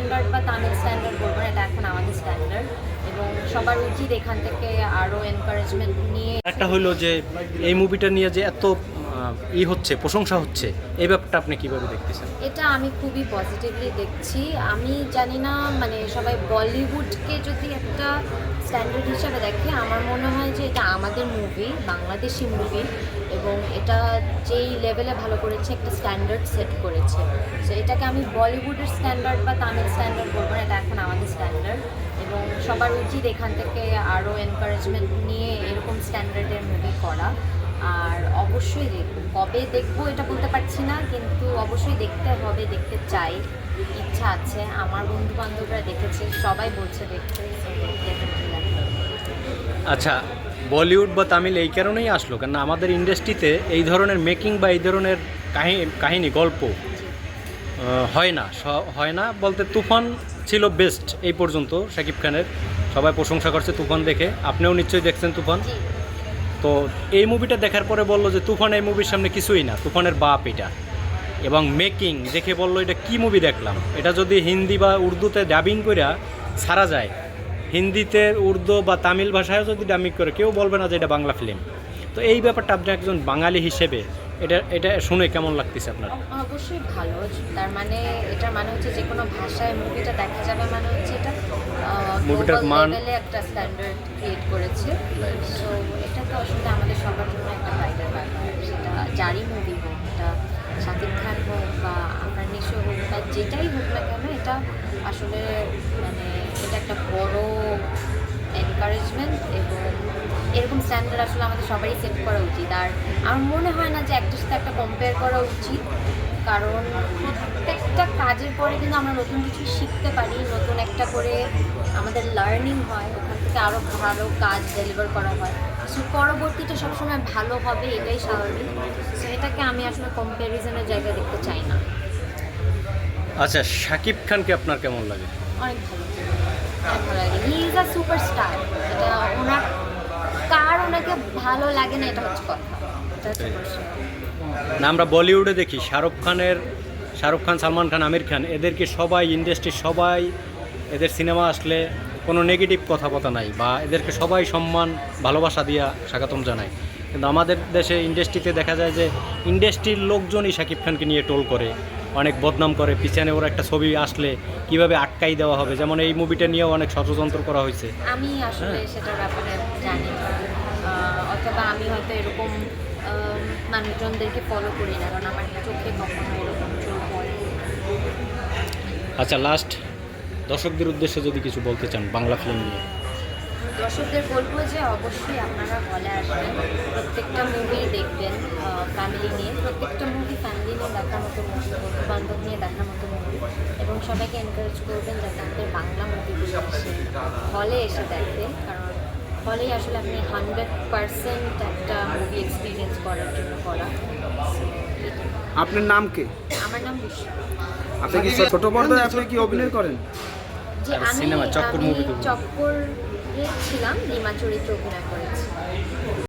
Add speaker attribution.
Speaker 1: Standard বা Tamil standard বলব এটা এখন আমাদের স্ট্যান্ডার্ড এবং সবার উচিত এখান থেকে আরও এনকারেজমেন্ট নিয়ে
Speaker 2: একটা হলো যে এই মুভিটা নিয়ে যে এত ই হচ্ছে, প্রশংসা হচ্ছে, এই ব্যাপারটা আপনি কীভাবে দেখতেছেন?
Speaker 1: এটা আমি খুবই পজিটিভলি দেখছি। আমি জানি না মানে সবাই বলিউডকে যদি একটা স্ট্যান্ডার্ড হিসাবে দেখে, আমার মনে হয় যে এটা আমাদের মুভি বাংলাদেশি মুভি এবং এটা যেই লেভেলে ভালো করেছে, একটা স্ট্যান্ডার্ড সেট করেছে। তো এটাকে আমি বলিউডের স্ট্যান্ডার্ড বা তামিল স্ট্যান্ডার্ড বলব না, এটা এখন আমাদের স্ট্যান্ডার্ড এবং সবার উচিত এখান থেকে আরও এনকারেজমেন্ট নিয়ে এরকম স্ট্যান্ডার্ডের মুভি করা। আর অবশ্যই দেখব। কবে দেখব এটা বলতে পারছি না কিন্তু অবশ্যই দেখতে হবে দেখতে চাই। ইচ্ছা আছে। আমার বন্ধু বান্ধবরা দেখেছে সবাই বলছে দেখতে।
Speaker 2: আচ্ছা বলিউড বা তামিল এই কারণেই আসলো কেন আমাদের ইন্ডাস্ট্রিতে এই ধরনের মেকিং বা এই ধরনের কাহিনী কাহিনী গল্প হয় না। হয় না বলতে তুফান ছিল বেস্ট এই পর্যন্ত শাকিব খানের। সবাই প্রশংসা করছে তুফান দেখে। আপনিও নিশ্চয়ই দেখছেন তুফান। তো এই মুভিটা দেখার পরে বলল যে তুফান এই মুভির সামনে কিছুই না, তুফানের বাপ এটা। এবং মেকিং দেখে বলল, এটা কি মুভি দেখলাম? এটা যদি হিন্দি বা উর্দুতে ডাবিং করে ছাড়া যায়, হিন্দিতে উর্দু বা তামিল ভাষায়ও যদি ডাবিং করে, কেউ বলবে না যে এটা বাংলা ফিল্ম তো এই ব্যাপারটা আপনি একজন বাঙালি হিসেবে এটা এটা শুনে কেমন লাগতেছে আপনার?
Speaker 1: অবশ্যই ভালো। তার মানে এটা মানে হচ্ছে যে কোনো ভাষায় মুভিটা দেখা যাবে মানে হচ্ছে এটা
Speaker 2: মুভিটার মান-
Speaker 1: একটা স্ট্যান্ডার্ড ক্রিয়েট করেছে. সো এটা তো আসলে আমাদের সবার জন্য একটা প্রাইডের ব্যাপার। সেটা যারই মুভি হোক এটা শাকিব খান হোক বা আপনার নিশো হোক বা যেটাই হোক না কেন এটা আসলে মানে এটা একটা বড় এরকম স্ট্যান্ডার্ড আসলে আমাদের সবারই সেট করা উচিত। আর আমার মনে হয় না যে একটার সাথে একটা কম্পেয়ার করা উচিত। কারণ প্রত্যেকটা কাজের পরে কিন্তু আমরা নতুন কিছু শিখতে পারি নতুন একটা করে আমাদের লার্নিং হয় ওখান থেকে আরও ভালো কাজ ডেলিভার করা হয়। সো পরবর্তীতে সবসময় ভালো হবে এটাই স্বাভাবিক। সো এটাকে আমি আসলে কম্প্যারিজনের জায়গায় দেখতে চাই না।
Speaker 2: আচ্ছা শাকিব খানকে আপনার কেমন লাগে?
Speaker 1: অনেক ভালো অনেক ভালো লাগে। হি ইজ আ সুপারস্টার এটা ওনার কার ওনাকে ভালো লাগে না এটা হচ্ছে কথা।
Speaker 2: না আমরা বলিউডে দেখি শাহরুখ খানের শাহরুখ খান সালমান খান আমির খান এদেরকে সবাই ইন্ডাস্ট্রির সবাই এদের সিনেমা আসলে কোনো নেগেটিভ কথাবার্তা নাই বা এদেরকে সবাই সম্মান ভালোবাসা দিয়া স্বাগতম জানায় কিন্তু আমাদের দেশে ইন্ডাস্ট্রিতে দেখা যায় যে ইন্ডাস্ট্রির লোকজনই শাকিব খানকে নিয়ে টোল করে। অনেক বদনাম করে পিছনে ওর একটা ছবি আসলে কীভাবে আটকাই দেওয়া হবে? যেমন এই মুভিটা নিয়েও অনেক ষড়যন্ত্র করা হয়েছে।
Speaker 1: আমি আসলে
Speaker 2: হ্যাঁ।
Speaker 1: সেটার ব্যাপারে জানি অথবা আমি হয়তো এরকম মানুষজনদেরকে ফলো করি না কারণ আমার চোখে কখনো এরকম
Speaker 2: আচ্ছা লাস্ট দর্শকদের উদ্দেশ্যে যদি কিছু বলতে চান বাংলা ফিল্ম নিয়ে।
Speaker 1: দর্শকদের বলব যে অবশ্যই আপনারা হলে আসবেন। প্রত্যেকটা মুভি দেখবেন ফ্যামিলি নিয়ে। প্রত্যেকটা মুভি ফ্যামিলি দেখার মতো মুভি বন্ধু বান্ধব নিয়ে দেখার মতো মুভি এবং সবাইকে এনকারেজ করবেন যাতে আমাদের বাংলা মুভিগুলো এসে হলে এসে দেখেন কারণ হলেই আসলে আপনি হান্ড্রেড পারসেন্ট একটা মুভি এক্সপিরিয়েন্স করার জন্য করা।
Speaker 3: আপনার নাম কি?
Speaker 1: আমার নাম বুসি
Speaker 3: আপনি কি ছোট পর্দায় আপনি কি অভিনয় করেন?
Speaker 1: যে আমি
Speaker 2: সিনেমা, চক্কর তো-
Speaker 1: চক্করে ছিলাম নিমা চরিত্রে অভিনয় করেছি।